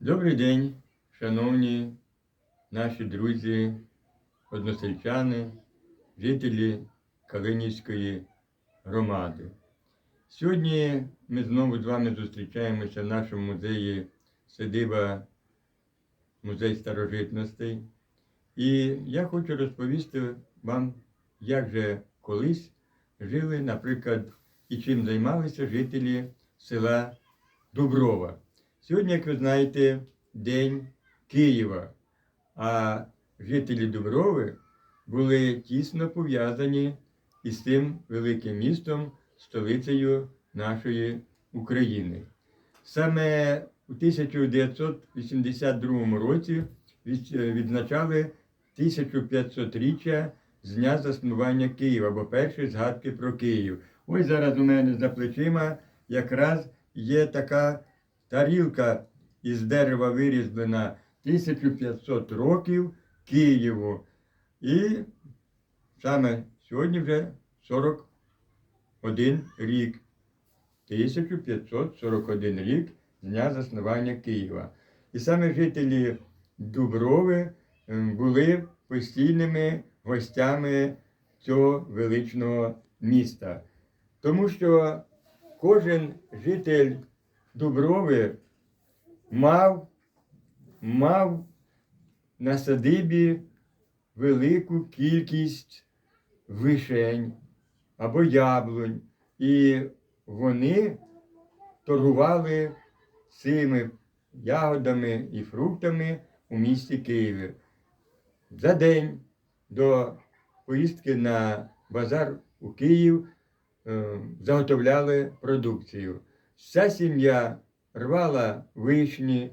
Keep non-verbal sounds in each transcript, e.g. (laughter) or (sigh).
Добрий день, шановні наші друзі, односельчани, жителі Калинівської громади. Сьогодні ми знову з вами зустрічаємося в нашому музеї Сидиба Музей старожитностей. І я хочу розповісти вам, як же колись жили, наприклад, і чим займалися жителі села Дуброва. Сьогодні, як ви знаєте, День Києва, а жителі Дуброви були тісно пов'язані із цим великим містом, столицею нашої України. Саме у 1982 році відзначали 1500-річчя з дня заснування Києва, або перші згадки про Київ. Ось зараз у мене за плечима якраз є така тарілка із дерева вирізблена 1500 років Києву. І саме сьогодні вже 41 рік. 1541 рік дня заснування Києва. І саме жителі Дуброви були постійними гостями цього величного міста. Тому що кожен житель Дуброви мав, мав на садибі велику кількість вишень або яблунь. І вони торгували цими ягодами і фруктами у місті Києві. За день до поїздки на базар у Київ е, заготовляли продукцію. Вся сім'я рвала вишні,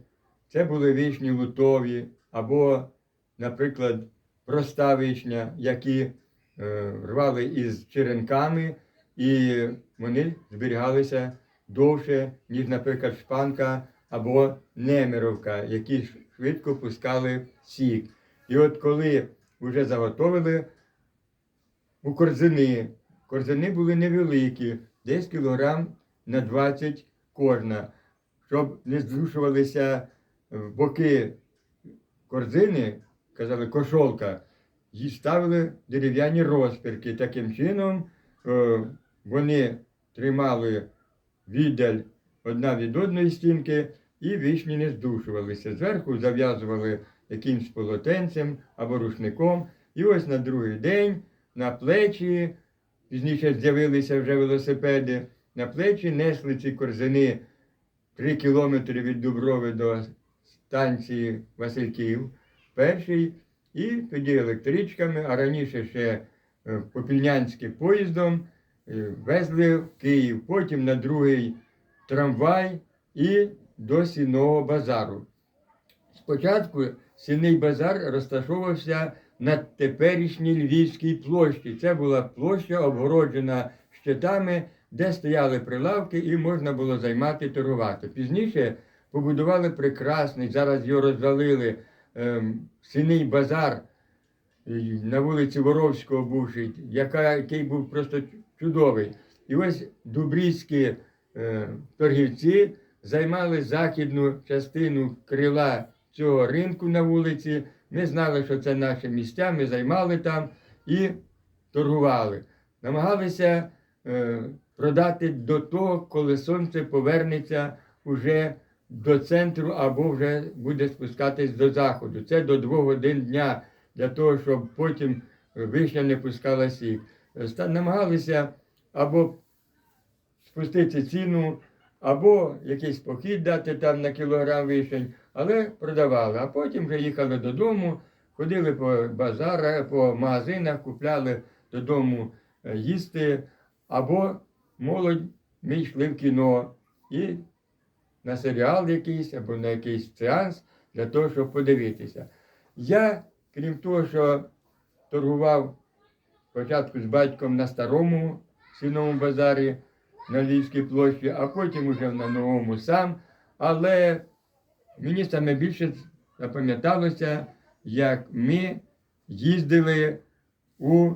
це були вишні лутові, або, наприклад, проста вишня, які е, рвали із черенками, і вони зберігалися довше, ніж, наприклад, шпанка або немировка, які швидко пускали сік. І от коли вже заготовили у корзини, корзини були невеликі, десь кілограм на 20 кожна, щоб не зрушувалися в боки корзини, казали кошолка, їй ставили дерев'яні розпірки. Таким чином е, вони тримали віддаль одна від одної стінки і вишні не здушувалися. Зверху зав'язували якимсь полотенцем або рушником. І ось на другий день на плечі, пізніше з'явилися вже велосипеди, на плечі несли ці корзини три кілометри від Дуброви до станції Васильків, перший, і тоді електричками, а раніше ще е, Попільнянським поїздом е, везли в Київ, потім на другий трамвай і до Сінного базару. Спочатку Сінний базар розташовувався на теперішній Львівській площі. Це була площа, обгороджена щитами, де стояли прилавки і можна було займати торгувати. Пізніше побудували прекрасний, зараз його розвалили ем, Сінний базар е, на вулиці Воровського бувший, яка, який був просто чудовий. І ось дубрійські е, торгівці займали західну частину крила цього ринку на вулиці. Ми знали, що це наше місця, ми займали там і торгували. Намагалися е, продати до того, коли сонце повернеться уже до центру або вже буде спускатись до заходу. Це до двох годин дня, для того, щоб потім вишня не пускала сік. Намагалися або спустити ціну, або якийсь похід дати там на кілограм вишень, але продавали. А потім вже їхали додому, ходили по базарах, по магазинах, купляли додому е, їсти, або молодь ми йшли в кіно і на серіал якийсь, або на якийсь сеанс для того, щоб подивитися. Я, крім того, що торгував спочатку з батьком на старому сіному базарі на Львівській площі, а потім уже на новому сам. Але мені саме більше запам'яталося, як ми їздили у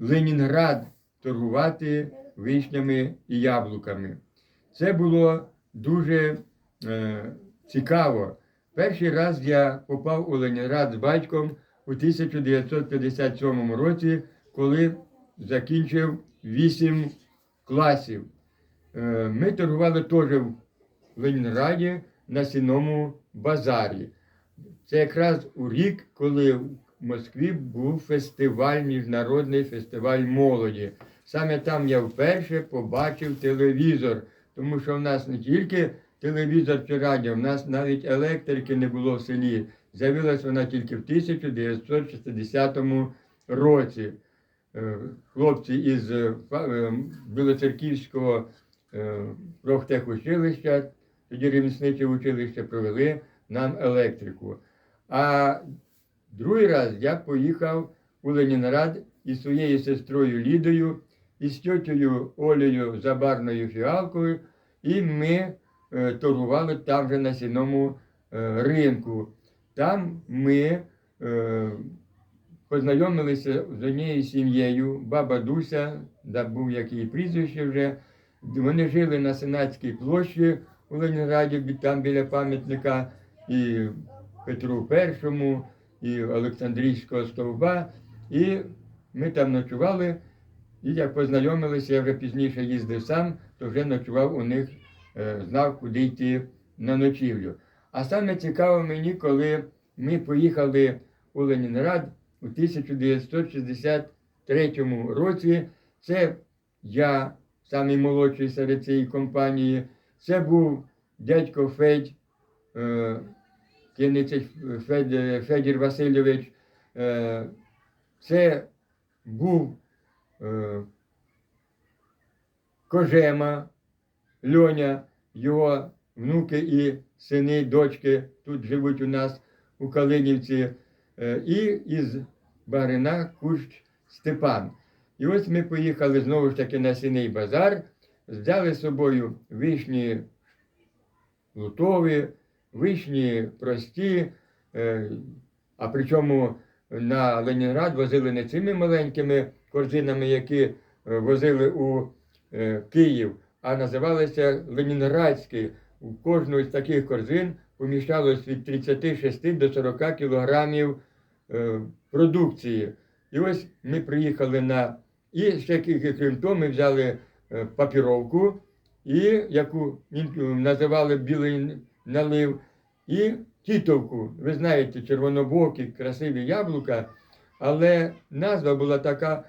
Ленінград торгувати вишнями і яблуками. Це було дуже е, цікаво. Перший раз я попав у Ленінград з батьком у 1957 році, коли закінчив 8 класів. Е, Ми торгували теж в Ленінграді на сіному базарі. Це якраз у рік, коли Москві був фестиваль, міжнародний фестиваль молоді. Саме там я вперше побачив телевізор, тому що в нас не тільки телевізор чи радіо, в нас навіть електрики не було в селі. З'явилась вона тільки в 1960 році. Е, Хлопці із е, е, Білоцерківського профтехучилища, тоді ремісниче училище, провели нам електрику. А другий раз я поїхав у Ленінград із своєю сестрою Лідою, із тьотею Олею Забарною Фіалкою, і ми е, торгували там же на сіному е, ринку. Там ми е, познайомилися з однією сім'єю, баба Дуся, забув як її прізвище вже. Вони жили на Сенатській площі у Ленінграді, там біля пам'ятника і Петру І, і Олександрійського стовба. І ми там ночували. І як познайомилися, я вже пізніше їздив сам, то вже ночував у них, е, знав, куди йти на ночівлю. А саме цікаво мені, коли ми поїхали у Ленінград у 1963 році. Це я, самий молодший серед цієї компанії. Це був дядько Федь, е, Федір, Федір Васильович. Е, це був е, Кожема, Льоня, його внуки і сини, дочки тут живуть у нас у Калинівці, е, і із Багрина Кущ Степан. І ось ми поїхали знову ж таки на сіний базар, взяли з собою вишні лутові, вишні прості, е, а причому на Ленінград возили не цими маленькими корзинами, які е, возили у е, Київ, а називалися Ленінградські. У кожну з таких корзин поміщалось від 36 до 40 кілограмів продукції. І ось ми приїхали на. І ще крім того, ми взяли папіровку, і, яку називали білий налив, і тітовку. Ви знаєте, червонобокі, красиві яблука, але назва була така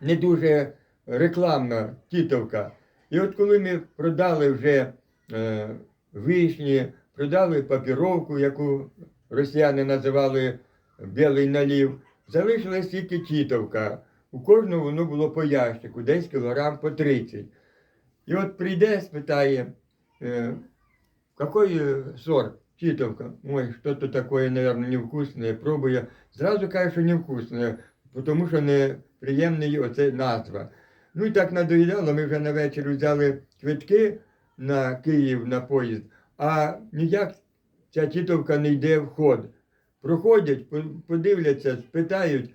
не дуже рекламна тітовка. І от коли ми продали вже е, вишні, продали папіровку, яку росіяни називали білий налів, залишилась тільки тітовка. У кожного воно було по ящику, десь кілограм по 30. І от прийде, спитає, какой э, сорт? Титовка. Ой, что-то такое, наверное, невкусное. Пробує. Зразу каже, що невкусне, тому що неприємна оце назва. Ну і так надоїдало, ми вже на вечір взяли квитки на Київ на поїзд, а ніяк ця тітовка не йде в ход. Проходять, подивляться, спитають,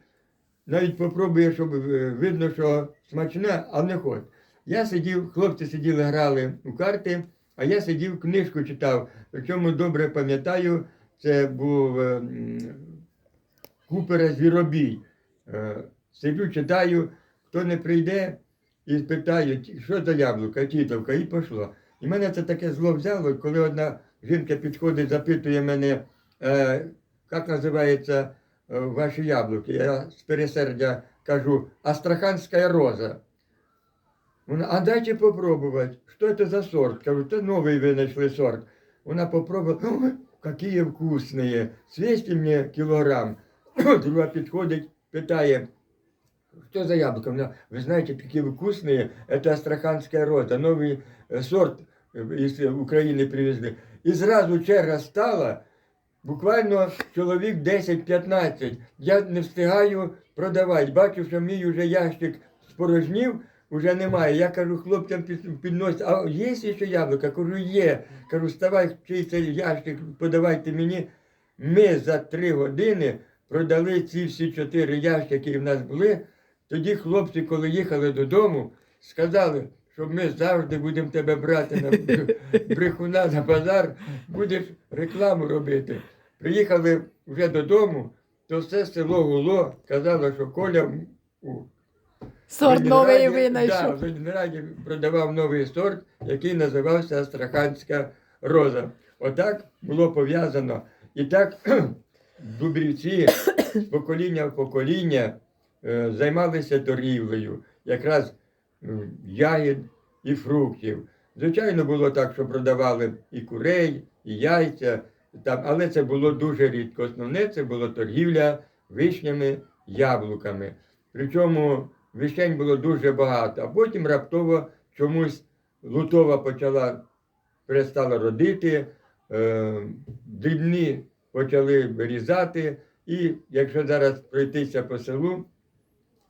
навіть попробує, щоб е, видно, що смачне, а не ход. Я сидів, хлопці сиділи, грали у карти, а я сидів, книжку читав. Причому добре пам'ятаю, це був е, Купера Звіробій. Е, Сиджу, читаю, хто не прийде, і питаю, що за яблука, тітовка, і пішло. І мене це таке зло взяло, коли одна жінка підходить, запитує мене, е, як називається е, ваші яблуки. Я з пересердя кажу, Астраханська роза. Вона, а дайте попробовать, что это за сорт? Кажу, это новый вы нашли сорт. Вона попробувала, «Ой, какие вкусные, свесьте мне килограмм. (clears throat) Друга підходить, питає, что за яблоко? Вона, вы знаете, какие вкусные, это астраханская роза, новый э, сорт э, из э, України привезли. І зразу черга стала, буквально чоловік 10-15. Я не встигаю продавати. Бачу, що мій уже ящик спорожнів, уже немає. Я кажу, хлопцям під- підносять, а є ще яблука? Кажу, є. Кажу, вставай, чий цей ящик, подавайте мені. Ми за три години продали ці всі чотири ящики, які в нас були. Тоді хлопці, коли їхали додому, сказали, що ми завжди будемо тебе брати на (laughs) брехуна на базар, будеш рекламу робити. Приїхали вже додому, то все село гуло, казало, що Коля Сорт новий Да, винайшов. в Ленінграді продавав новий сорт, який називався Астраханська роза. Отак було пов'язано. І так (clears throat) дубрівці з покоління в покоління е, займалися торгівлею, якраз е, ягід і фруктів. Звичайно, було так, що продавали і курей, і яйця, там, але це було дуже рідко. Основне це було торгівля вишнями, яблуками. Причому вишень було дуже багато, а потім раптово чомусь лутова почала перестала родити, е, дрібні почали вирізати, і якщо зараз пройтися по селу,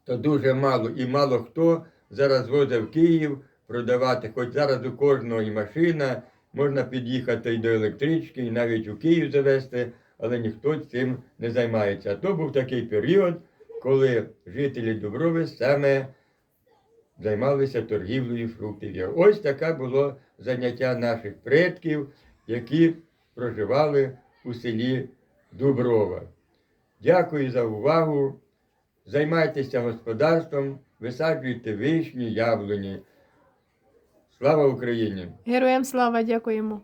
то дуже мало і мало хто зараз возив Київ продавати, хоч зараз у кожного і машина, можна під'їхати і до електрички, і навіть у Київ завести, але ніхто цим не займається. А то був такий період, коли жителі Дуброви саме займалися торгівлею фруктів. Ось таке було заняття наших предків, які проживали у селі Дуброва. Дякую за увагу. Займайтеся господарством, висаджуйте вишні, яблуні. Слава Україні! Героям слава, дякуємо.